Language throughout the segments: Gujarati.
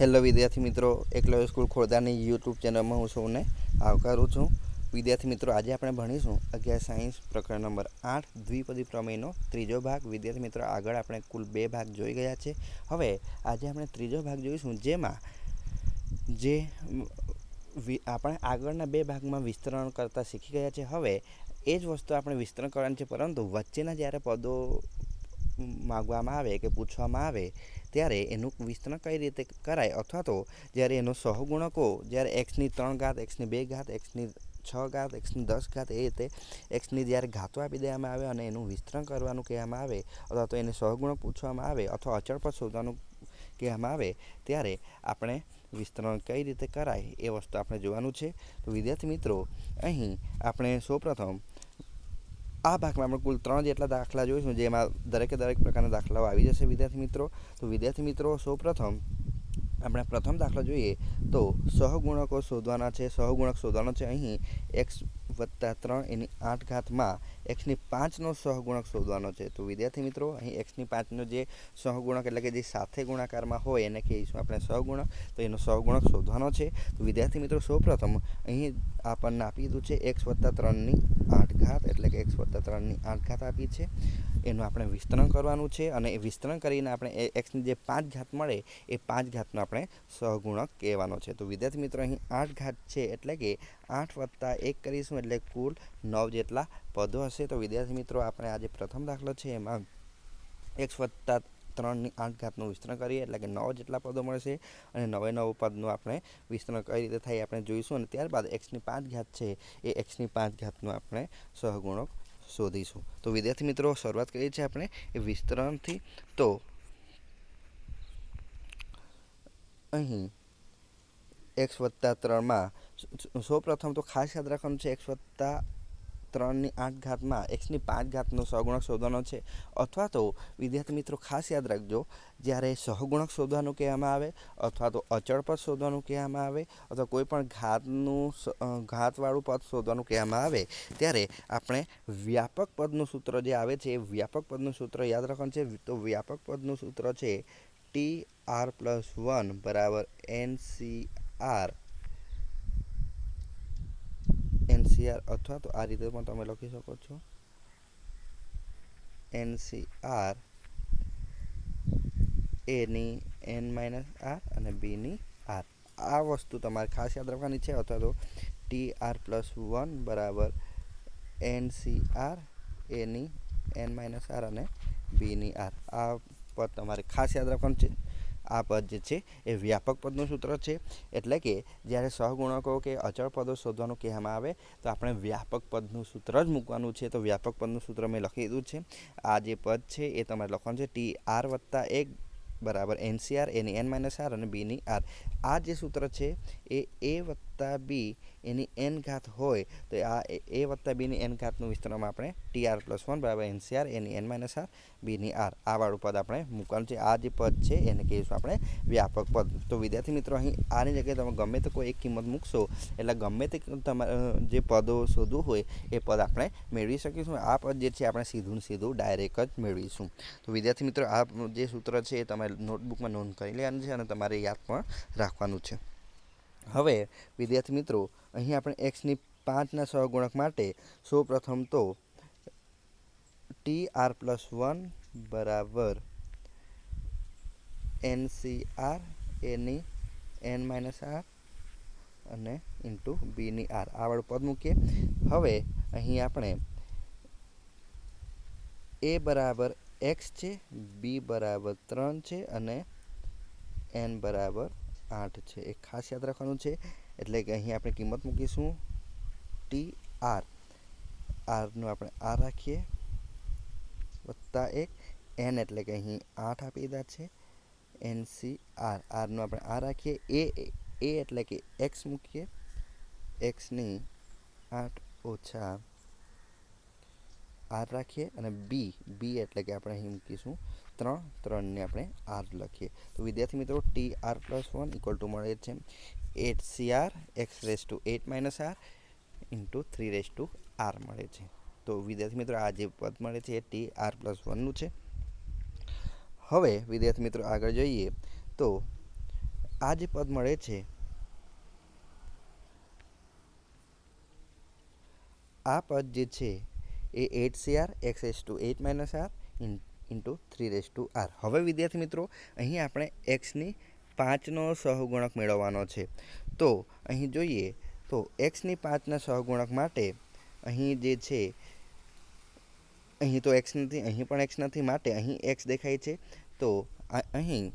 હેલો વિદ્યાર્થી મિત્રો, એકલવ્ય સ્કૂલ ખોરદાની યુટ્યુબ ચેનલમાં હું સૌને આવકારું છું. વિદ્યાર્થી મિત્રો, આજે આપણે ભણીશું અગિયાર સાયન્સ પ્રકરણ નંબર આઠ, દ્વિપદી પ્રમેયનો ત્રીજો ભાગ. વિદ્યાર્થી મિત્રો, આગળ આપણે કુલ બે ભાગ જોઈ ગયા છે. હવે આજે આપણે ત્રીજો ભાગ જોઈશું, જેમાં જે આપણે આગળના બે ભાગમાં વિસ્તરણ કરતાં શીખી ગયા છે. હવે એ જ વસ્તુ આપણે વિસ્તરણ કરવાની છે, પરંતુ વચ્ચેના જ્યારે પદો માગવામાં આવે કે પૂછવામાં આવે, ત્યારે એનું વિસ્તરણ કઈ રીતે કરાય? અથવા તો જ્યારે એનો સહગુણકો, જ્યારે એક્સની ત્રણ ઘાત એક્સની બે ઘાત એક્સની છ ઘાત એક્સની દસ ઘાત, એ રીતે એક્સની જ્યારે ઘાતો આપી દેવામાં આવે અને એનું વિસ્તરણ કરવાનું કહેવામાં આવે, અથવા તો એને સહગુણક પૂછવામાં આવે, અથવા અચળ શોધવાનું કહેવામાં આવે, ત્યારે આપણે વિસ્તરણ કઈ રીતે કરાય એ વસ્તુ આપણે જોવાનું છે. તો વિદ્યાર્થી મિત્રો, અહીં આપણે સૌપ્રથમ આ ભાગમાં આપણે કુલ ત્રણ જેટલા દાખલા જોઈશું, જેમાં દરેકે દરેક પ્રકારના દાખલાઓ આવી જશે. વિદ્યાર્થી મિત્રો, તો વિદ્યાર્થી મિત્રો, સૌપ્રથમ આપણે પ્રથમ દાખલો જોઈએ તો સહગુણકો શોધવાના છે. સહગુણક શોધવાનો છે અહીં એક્સ વત્તા ત્રણ એની આઠ ઘાતમાં એક્સની પાંચનો સહગુણક શોધવાનો છે. તો વિદ્યાર્થી મિત્રો, અહીં એક્સની પાંચનો જે સહગુણક એટલે કે જે સાથે ગુણાકારમાં હોય એને કહીશું આપણે સહગુણક. તો એનો સહગુણક શોધવાનો છે. તો વિદ્યાર્થી મિત્રો, સૌપ્રથમ અહીં આપણને આપી દીધું છે એક્સ વત્તા ત્રણની આઠ ઘાત એટલે કે એક્સ વત્તા ત્રણની આઠ ઘાત આપી છે. એનું આપણે વિસ્તરણ કરવાનું છે અને એ વિસ્તરણ કરીને આપણે એક્સની જે પાંચ ઘાત મળે એ પાંચ ઘાતનો આપણે સહગુણક કહેવાનો છે. તો વિદ્યાર્થી મિત્રો, અહીં આઠ ઘાત છે એટલે કે આઠ વત્તા એક કરીશું એટલે કુલ નવ જેટલા પદો હશે તો વિદ્યાર્થી મિત્રો, આપણે આજે પ્રથમ દાખલો છે એમાં એક્સ વત્તા ત્રણની આઠ ઘાતનું વિસ્તરણ કરીએ, એટલે કે નવ જેટલા પદો મળશે અને નવે નવ પદનું આપણે વિસ્તરણ કઈ રીતે થાય આપણે જોઈશું અને ત્યારબાદ એક્સની પાંચ ઘાત છે એ એક્સની પાંચ ઘાતનું આપણે સહગુણક શોધીશું. તો વિદ્યાર્થી મિત્રો, શરૂઆત કરીએ છીએ આપણે એ વિસ્તરણથી. તો અહીં એક્સ વત્તા ત્રણમાં સૌપ્રથમ તો ખાસ યાદ રાખવાનું છે, એક્સ વત્તા ત્રણની આઠ ઘાતમાં એક્સની પાંચ ઘાતનો સહગુણક શોધવાનો છે. અથવા તો વિદ્યાર્થી મિત્રો ખાસ યાદ રાખજો, જ્યારે સહગુણક શોધવાનું કહેવામાં આવે, અથવા તો અચળ પદ શોધવાનું કહેવામાં આવે, અથવા કોઈ પણ ઘાતનું ઘાતવાળું પદ શોધવાનું કહેવામાં આવે, ત્યારે આપણે વ્યાપક પદનું સૂત્ર જે આવે છે, એ વ્યાપક પદનું સૂત્ર યાદ રાખવાનું છે. તો વ્યાપક પદનું સૂત્ર છે ટી આર પ્લસ વન બરાબર એન સી આર. એનસીઆર અથવા તો આ રીતે પણ તમે લખી શકો છો. એનસીઆર એની એન માઇનસ આર અને બીની આર આ વસ્તુ તમારે ખાસ યાદ રાખવાની છે અથવા તો ટી આર પ્લસ વન બરાબર એન સી આર એની એન માઇનસ આર અને બીની આર આ પર તમારે ખાસ યાદ રાખવાનું છે. આ પદ જે છે, એ વ્યાપક પદનું સૂત્ર છે. એટલે કે જ્યારે સહગુણકો કે અચળ પદો શોધવાનું કહેવામાં આવે, તો આપણે વ્યાપક પદનું સૂત્ર જ મૂકવાનું છે. તો વ્યાપક પદનું સૂત્ર મેં લખી દીધું છે. આ જે પદ છે, એ તમારે લખવાનું છે ટી આર વત્તા એક બરાબર એનસીઆર એની એન માઇનસ આર અને બીની આર આ જે સૂત્ર છે, એ એ વત્તા બી એની એન ઘાત હોય, તો આ એ વત્તા બીની એન ઘાતનું વિસ્તરણમાં આપણે ટી આર પ્લસ વન બરાબર એનસીઆર એની એન માઇનસ આર બીની આર આ વાળું પદ આપણે મૂકવાનું છે. આ જે પદ છે, એને કહીશું આપણે વ્યાપક પદ. તો વિદ્યાર્થી મિત્રો, અહીં આની જગ્યાએ તમે ગમે તે કોઈ એક કિંમત મૂકશો, એટલે ગમે તે તમારે જે પદો શોધવું હોય, એ પદ આપણે મેળવી શકીશું. આ પદ જે છે, આપણે સીધું સીધું ડાયરેક્ટ જ મેળવીશું. તો વિદ્યાર્થી મિત્રો, આ જે સૂત્ર છે, એ તમારે નોટબુકમાં નોંધ કરી લેવાનું છે અને તમારે યાદ પણ રાખવાનું છે. હવે, વિદ્યાર્થી મિત્રો, અહીં આપણે એક્સની પાંચના સહગુણક માટે સૌપ્રથમ તો ટી આર પ્લસ વન બરાબર એન સી આર એની એન માઇનસ આર અને ઇન્ટુ બીની આર આવડું પદ મૂકીએ. હવે, અહીં આપણે એ બરાબર એક્સ છે બી બરાબર ત્રણ છે અને એન બરાબર આઠ છે. એ ખાસ યાદ રાખવાનું છે, એટલે કે અહીં આપણે કિંમત મૂકીશું ટી આર. આરનું આપણે આર રાખીએ, વત્તા એક, એન એટલે કે અહીં આઠ આપી દીધા છે, એન સી આર. આરનું આપણે આર રાખીએ, એ એ એટલે કે એક્સ મૂકીએ, એક્સની આઠ ઓછા આર રાખીએ, અને બી બી એટલે કે આપણે અહીં મૂકીશું ત્રણ, ત્રણને આપણે આર લખીએ. તો વિદ્યાર્થી મિત્રો T R plus one equal to મળે છે eight C R X raise to eight minus R into three raise to R મળે છે. તો વિદ્યાર્થી મિત્રો, આ જે પદ મળે છે એ ટી આર પ્લસ વનનું છે. હવે વિદ્યાર્થી મિત્રો, આગળ જોઈએ. તો આ જે પદ મળે છે આ પદ જે છે એ eight C R X S to eight minus R into three raise to R હવે વિદ્યાર્થી મિત્રો, અહીં આપણે એક્સની પાંચનો સહગુણક મેળવવાનો છે. તો અહીં જોઈએ, તો એક્સની પાંચના સહગુણક માટે અહીં જે છે, અહીં તો એક્સ નથી, અહીં પણ એક્સ નથી, માટે અહીં એક્સ દેખાય છે. તો અહીં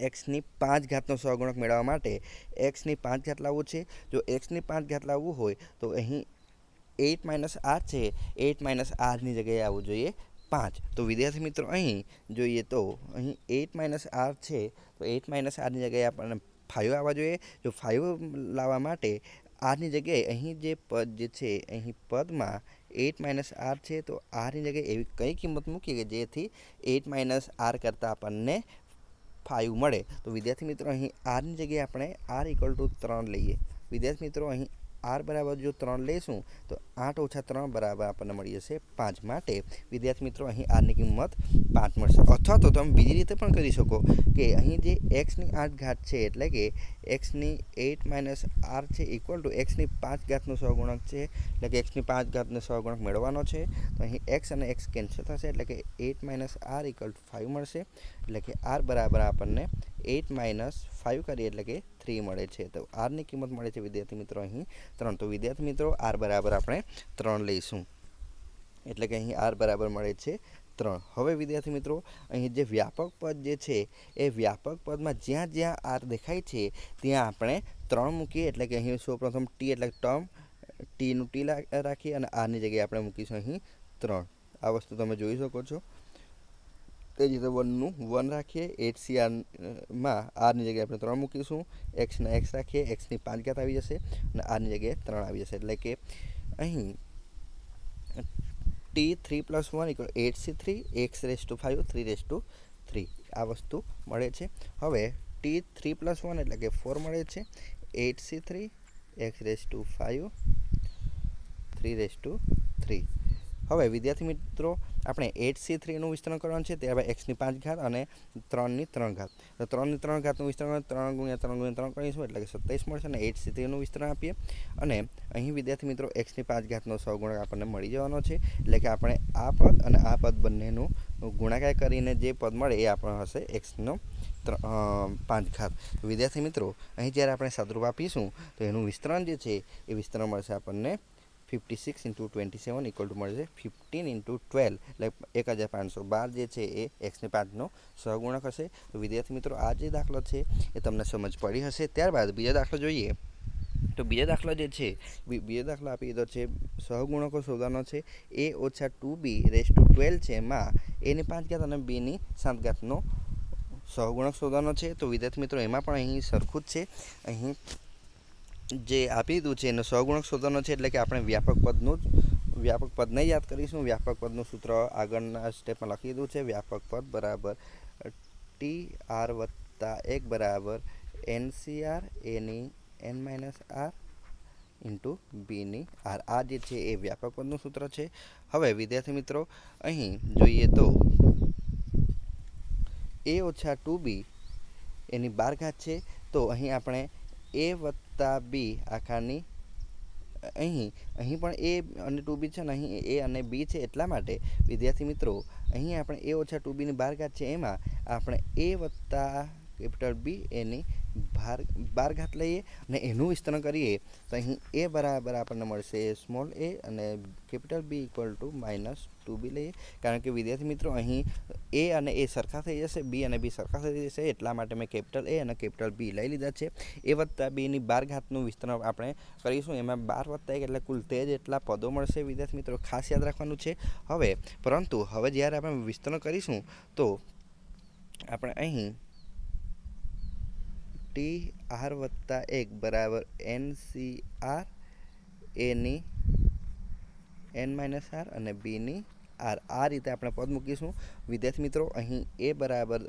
એક્સની પાંચ ઘાતનો સહગુણક મેળવવા માટે એક્સની પાંચ ઘાત લાવવું છે. જો એક્સની પાંચ ઘાત લાવવું હોય, તો અહીં એટ માઇનસ આર છે. એઇટ માઇનસ આરની જગ્યાએ આવવું જોઈએ. પાંચ. તો વિદ્યાર્થી મિત્રો અહીં જોઈએ તો અહીં એટ માઇનસ આર છે, તો એટ માઇનસ આરની જગ્યાએ આપણને ફાઇવ આવવા જોઈએ. જો ફાઇવ લાવવા માટે આરની જગ્યાએ અહીં જે પદ જે છે, અહીં પદમાં એટ માઇનસ આર છે, તો આરની જગ્યાએ એવી કઈ કિંમત મૂકીએ કે જેથી એટ માઇનસ આર કરતાં આપણને ફાઇવ મળે. તો વિદ્યાર્થી મિત્રો અહીં આરની જગ્યાએ આપણે આર ઇક્વલ ટુ ત્રણ લઈએ. વિદ્યાર્થી મિત્રો અહીં આર બરાબર જો ત્રણ લઈશું, તો આઠ ઓછા ત્રણ બરાબર આપણને મળી જશે પાંચ માટે. વિદ્યાર્થી મિત્રો, અહીં આરની કિંમત પાંચ મળશે. અથવા તો તમે બીજી રીતે પણ કરી શકો કે અહીં જે એક્સની આઠ ઘાત છે, એટલે કે એક્સની એટ માઇનસ આર છે ઇક્વલ ટુ એક્સની પાંચ ઘાતનો સહગુણક છે, એટલે કે એક્સની પાંચ ઘાતનો સહગુણક મેળવવાનો છે, તો અહીં એક્સ અને એક્સ કેન્સલ થશે, એટલે કે eight minus R equal to five મળશે, એટલે કે આર બરાબર આપણને એટ માઇનસ ફાઇવ કરીએ, એટલે કે થ્રી મળે છે, તો આરની કિંમત મળે છે વિદ્યાર્થી મિત્રો અહીં. ત્રણ, તો વિદ્યાર્થી મિત્રો આર બરાબર આપણે ત્રણ લઈશું. એટલે કે અહીં આર બરાબર મળે છે ત્રણ. હવે વિદ્યાર્થી મિત્રો, અહીં જે વ્યાપક પદ જે છે, એ વ્યાપક પદમાં જ્યાં જ્યાં આર દેખાય છે, ત્યાં આપણે ત્રણ મૂકીએ. એટલે કે અહીં સૌપ્રથમ ટી એટલે ટર્મ ટીનું ટી રાખીએ અને આરની જગ્યાએ આપણે મૂકીશું અહીં ત્રણ. આ વસ્તુ તમે જોઈ શકો છો. તે જ રીતે વનનું, વન રાખીએ, એટ સી આરમાં આરની જગ્યાએ આપણે ત્રણ મૂકીશું. એક્સના એક્સ રાખીએ એક્સની પાંચ ઘાત આવી જશે અને આરની જગ્યાએ ત્રણ આવી જશે. એટલે કે અહીં T three plus one equal eight C three, X raise to five three raise to three. આ વસ્તુ મળે છે. હવે ટી થ્રી પ્લસ વન એટલે કે ફોર મળે છે. Eight C three, X raise to five three raise to three. હવે વિદ્યાર્થી મિત્રો આપણે એટ સી થ્રીનું વિસ્તરણ કરવાનું છે ત્યારબાદ એક્સની પાંચ ઘાત અને ત્રણની ત્રણ ઘાત. તો ત્રણની ત્રણ ઘાતનું વિસ્તરણ ત્રણ ગુણ્યા ત્રણ ગુણ્યા ત્રણ કરીશું એટલે કે સત્તાવીસ મળશે અને એટ સી થ્રીનું વિસ્તરણ આપીએ. અને અહીં વિદ્યાર્થી મિત્રો, એક્સની પાંચ ઘાતનો સહગુણક આપણને મળી જવાનો છે, એટલે કે આપણે આ પદ અને આ પદ બંનેનું ગુણાકાર કરીને જે પદ મળે એ આપણો હશે એક્સનો પાંચ ઘાત. વિદ્યાર્થી મિત્રો, અહીં જ્યારે આપણે સદરૂપ આપીશું, તો એનું વિસ્તરણ જે છે, એ વિસ્તરણ મળશે આપણને fifty six into twenty seven equal to મળશે ફિફ્ટીન ઇન્ટુ ટ્વેલ્વ એટલે એક હજાર પાંચસો બાર જે છે એ એક્સને પાંચનો સહગુણક હશે. તો વિદ્યાર્થી મિત્રો, આ જે દાખલો છે એ તમને સમજ પડી હશે. ત્યારબાદ બીજો દાખલો જોઈએ. તો બીજો દાખલો જે છે બીજો દાખલો આપી દીધો છે, સહગુણકો શોધવાનો છે. એ ઓછા two B raise to twelve છે એમાં એની પાંચ ઘાત અને બીની સાત ઘાતનો સહગુણક શોધવાનો છે. તો વિદ્યાર્થી મિત્રો, એમાં પણ અહીં સરખું જ છે. અહીં જે આપી દીધું છે, એનો સહગુણક શોધવાનો છે, એટલે કે આપણે વ્યાપક પદનું જ વ્યાપક પદને યાદ કરીશું. વ્યાપક પદનું સૂત્ર આગળના સ્ટેપમાં લખી દીધું છે. વ્યાપક પદ બરાબર ટી આર વત્તા એક બરાબર એન સી આર એની એન માઇનસ આર ઇન્ટુ બીની આર આ જે છે એ વ્યાપક પદનું સૂત્ર છે. હવે વિદ્યાર્થી મિત્રો, અહીં જોઈએ તો એ ઓછા ટુ બી એની બાર ઘાત છે. તો અહીં આપણે એ વત્તા બી આખાની, અહીં અહીં પણ એ અને ટુ બી છે ને અહીં એ અને બી છે એટલા માટે, વિદ્યાર્થી મિત્રો, અહીં આપણે એ ઓછા ટુ બીની બાર કાઢ છે એમાં આપણે એ વત્તા કેપિટલ બી એની બાર બાર ઘાત લઈએ અને એનું વિસ્તરણ કરીએ તો અહીં એ બરાબર આપણને મળશે સ્મોલ એ અને capital B equal to minus two B લઈએ. કારણ કે વિદ્યાર્થી મિત્રો, અહીં એ અને એ સરખા થઈ જશે બી અને બી સરખા થઈ જશે, એટલા માટે મેં કેપિટલ એ અને કેપિટલ બી લઈ લીધા છે. એ વત્તા બીની બાર ઘાતનું વિસ્તરણ આપણે કરીશું. એમાં બાર વત્તા એક એટલે કુલ તેર જેટલા પદો મળશે વિદ્યાર્થી મિત્રો. ખાસ યાદ રાખવાનું છે. હવે, પરંતુ હવે જ્યારે આપણે વિસ્તરણ કરીશું, તો આપણે અહીં ટી આર વત્તા એક બરાબર એન સી આર એની એન માઇનસ આર અને બીની આર આ રીતે આપણે પદ મૂકીશું. વિદ્યાર્થી મિત્રો, અહીં એ બરાબર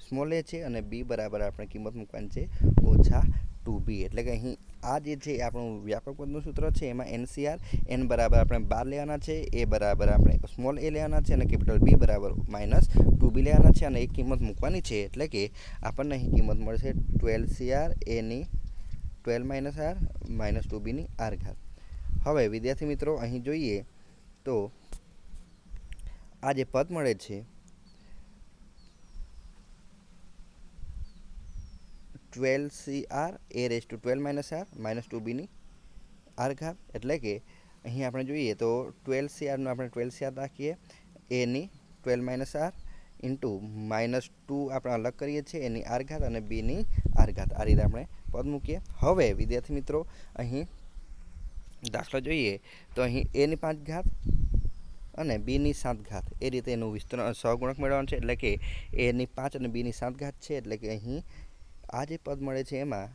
સ્મોલ એ છે અને બી બરાબર આપણે કિંમત મૂકવાની છે ઓછા ટુ બી એટલે કે અહીં આ જે છે આપણું વ્યાપક પદનું સૂત્ર છે, એમાં એનસીઆર એન બરાબર આપણે બાર લેવાના છે એ બરાબર આપણે સ્મોલ એ લેવાના છે અને કેપિટલ બી બરાબર માઇનસ ટુ બી લેવાના છે અને એ કિંમત મૂકવાની છે એટલે કે આપણને અહીં કિંમત મળશે ટ્વેલ્વ સીઆર એની twelve minus R minus two બીની આર ઘાત. હવે વિદ્યાર્થી મિત્રો, અહીં જોઈએ તો આ જે પદ મળે છે twelve C R A raise to twelve minus R minus two બીની આર ઘાત. એટલે કે અહીં આપણે જોઈએ તો ટ્વેલ્વ સી આરનું આપણે ટ્વેલ્વ સી આર રાખીએ એની twelve minus R into minus two આપણે અલગ કરીએ છીએ. એની આર ઘાત અને બીની આર ઘાત. આ રીતે આપણે પદ મૂકીએ. હવે, વિદ્યાર્થી મિત્રો, અહીં દાખલો જોઈએ તો અહીં એની પાંચ ઘાત અને બીની સાત ઘાત. એ રીતે એનું વિસ્તરણ સહગુણક મેળવવાનું છે. એટલે કે એની પાંચ અને બીની સાત ઘાત છે. એટલે કે અહીં આ જે પદ મળે છે એમાં,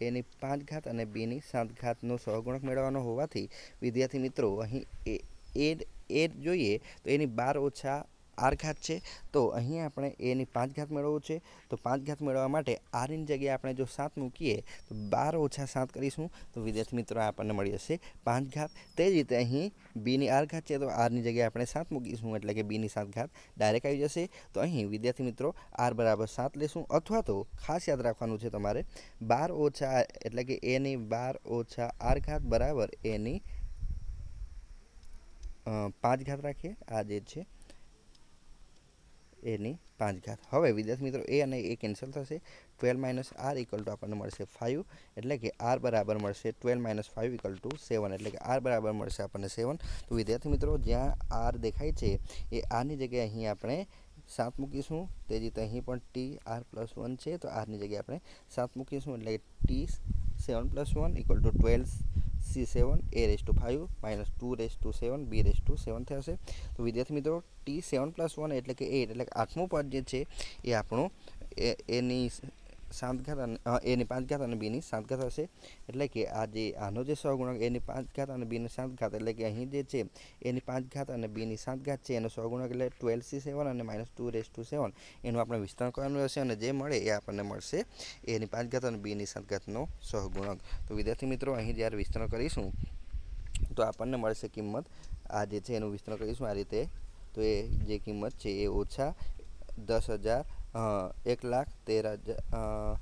એની પાંચ ઘાત અને બીની સાત ઘાતનો સહગુણક મેળવવાનો હોવાથી વિદ્યાર્થી મિત્રો અહીં એ એડ એડ જોઈએ તો એની બાર ઓછા આર ઘાત છે. તો અહીં આપણે એની પાંચ ઘાત મેળવવો છે. તો પાંચ ઘાત મેળવવા માટે આરની જગ્યાએ આપણે જો સાત મૂકીએ, તો બાર ઓછા સાત કરીશું. તો વિદ્યાર્થી મિત્રો આપણને મળી જશે પાંચ ઘાત. તે જ રીતે અહીં બીની આર ઘાત છે, તો આરની જગ્યાએ આપણે સાત મૂકીશું, એટલે કે બીની સાત ઘાત ડાયરેક્ટ આવી જશે. તો અહીં વિદ્યાર્થી મિત્રો આર બરાબર સાત લેશું. અથવા તો ખાસ યાદ રાખવાનું છે તમારે, બાર ઓછા, એટલે કે એની બાર ઓછા આર ઘાત બરાબર એની પાંચ ઘાત રાખીએ. આ જે છે એની પાંચ ઘાત. હવે વિદ્યાર્થી મિત્રો, એ અને એ કેન્સલ થશે. Twelve minus R equal to આપણને મળશે ફાઇવ એટલે કે આર બરાબર મળશે twelve minus five equal to seven એટલે કે આર બરાબર મળશે આપણને સેવન તો વિદ્યાર્થી મિત્રો, જ્યાં આર દેખાય છે, એ આરની જગ્યાએ અહીં આપણે સાત મૂકીશું. તે જ રીતે અહીં પણ ટી આર પ્લસ વન છે, તો આરની જગ્યાએ આપણે સાત મૂકીશું, એટલે T seven plus one equal to twelve C seven, A raise to five minus two raise to seven, B raise to seven થશે. તો વિદ્યાર્થી મિત્રો, ટી સેવન પ્લસ વન એટલે કે એટ એટલે કે આઠમું પદ જે છે એ આપણું એની સાત ઘાત અને એની પાંચ ઘાત અને બીની સાત ઘાત હશે એટલે કે આ જે, આનો જે સહગુણક એની પાંચ ઘાત અને બીની સાત ઘાત એટલે કે અહીં જે છે, એની પાંચ ઘાત અને બીની સાત ઘાત છે, એનો સહગુણક એટલે ટ્વેલ્વ સી સેવન અને minus two raise to seven એનું આપણે વિસ્તરણ કરવાનું રહેશે અને જે મળે એ આપણને મળશે એની પાંચ ઘાત અને બીની સાત ઘાતનો સહગુણક તો વિદ્યાર્થી મિત્રો, અહીં જ્યારે વિસ્તરણ કરીશું, તો આપણને મળશે કિંમત. આ જે છે, એનું વિસ્તરણ કરીશું આ રીતે. તો એ જે કિંમત છે એ ઓછા દસ હજાર એક લાખ તેર હજાર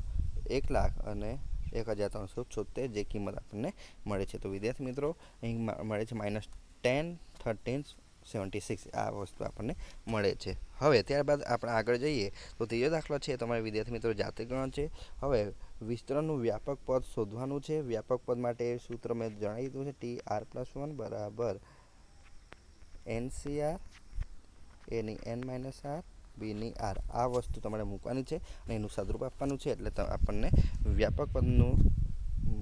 એક લાખ અને એક હજાર ત્રણસો છોતેર જે કિંમત આપણને મળે છે. તો વિદ્યાર્થી મિત્રો, અહીં મળે છે minus ten thirteen seventy six આ વસ્તુ આપણને મળે છે. હવે ત્યારબાદ આપણે આગળ જઈએ તો ત્રીજો દાખલો છે, તમારે વિદ્યાર્થી મિત્રો જાતે ગણો છે. હવે વિસ્તરણનું વ્યાપક પદ શોધવાનું છે. વ્યાપક પદ માટે સૂત્ર મેં જણાવી દીધું છે ટી આર પ્લસ વન બરાબર એનસીઆર એની એન માઇનસ આર બીની આર આ વસ્તુ તમારે મૂકવાની છે અને એનું સાદરૂપ આપવાનું છે એટલે આપણને વ્યાપક પદનું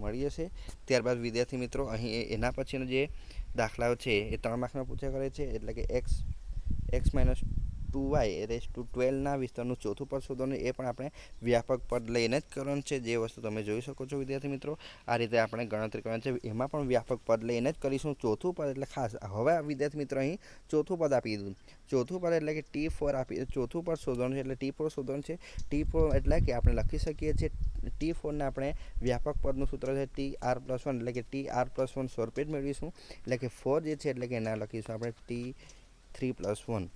મળી જશે ત્યારબાદ વિદ્યાર્થી મિત્રો, અહીં એના પછીનો જે દાખલાઓ છે એ ત્રણ માર્કમાં પૂછ્યા કરે છે. એટલે કે X X minus two Y raise to ટ્વેલ્વના વિસ્તારનું ચોથું પદ શોધવાનું એ પણ આપણે વ્યાપક પદ લઈને જ કરવાનું છે. જે વસ્તુ તમે જોઈ શકો છો, વિદ્યાર્થી મિત્રો, આ રીતે આપણે ગણતરી કરવાની છે. એમાં પણ વ્યાપક પદ લઈને જ કરીશું. ચોથું પદ એટલે ખાસ, હવે વિદ્યાર્થી મિત્રો અહીં ચોથું પદ આપી દીધું. ચોથું પદ એટલે કે ટી ફોર આપી ચોથું પદ શોધવાનું છે, એટલે ટી ફોર શોધવાનું છે. ટી ફોર એટલે કે આપણે લખી શકીએ છીએ ટી ફોરને આપણે વ્યાપક પદનું સૂત્ર છે ટી આર પ્લસ વન એટલે કે ટી આર પ્લસ વન સ્વરૂપે મેળવીશું. એટલે કે ફોર જે છે, એટલે કે એના લખીશું આપણે ટી થ્રી પ્લસ વન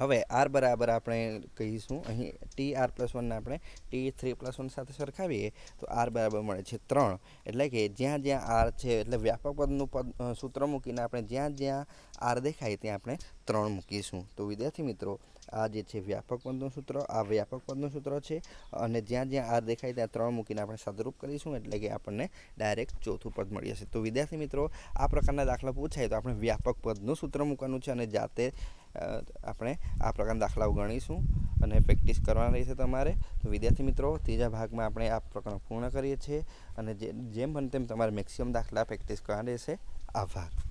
હવે આર બરાબર આપણે કહીશું. અહીં ટી આર પ્લસ વનને આપણે ટી થ્રી પ્લસ વન સાથે સરખાવીએ તો આર બરાબર મળે છે ત્રણ. એટલે કે જ્યાં જ્યાં આર છે, એટલે વ્યાપક પદનું પદ સૂત્ર મૂકીને આપણે જ્યાં જ્યાં આર દેખાય ત્યાં આપણે ત્રણ મૂકીશું. તો વિદ્યાર્થી મિત્રો આ જે છે વ્યાપક પદનું સૂત્ર, આ વ્યાપક પદનું સૂત્ર છે અને જ્યાં જ્યાં આર દેખાય ત્યાં ત્રણ મૂકીને આપણે સદરૂપ કરીશું એટલે કે આપણને ડાયરેક્ટ ચોથું પદ મળી જશે. તો વિદ્યાર્થી મિત્રો, આ પ્રકારના દાખલા પૂછાય તો આપણે વ્યાપક પદનું સૂત્ર મૂકવાનું છે અને જાતે આપણે આ પ્રકારના દાખલાઓ ગણીશું અને પ્રેક્ટિસ કરવાની રહેશે તમારે. તો વિદ્યાર્થી મિત્રો, ત્રીજા ભાગમાં આપણે આ પ્રકરણ પૂર્ણ કરીએ છીએ અને જેમ બને તેમ તમારે મેક્સિમમ દાખલા પ્રેક્ટિસ કરવાની રહેશે. આભાર.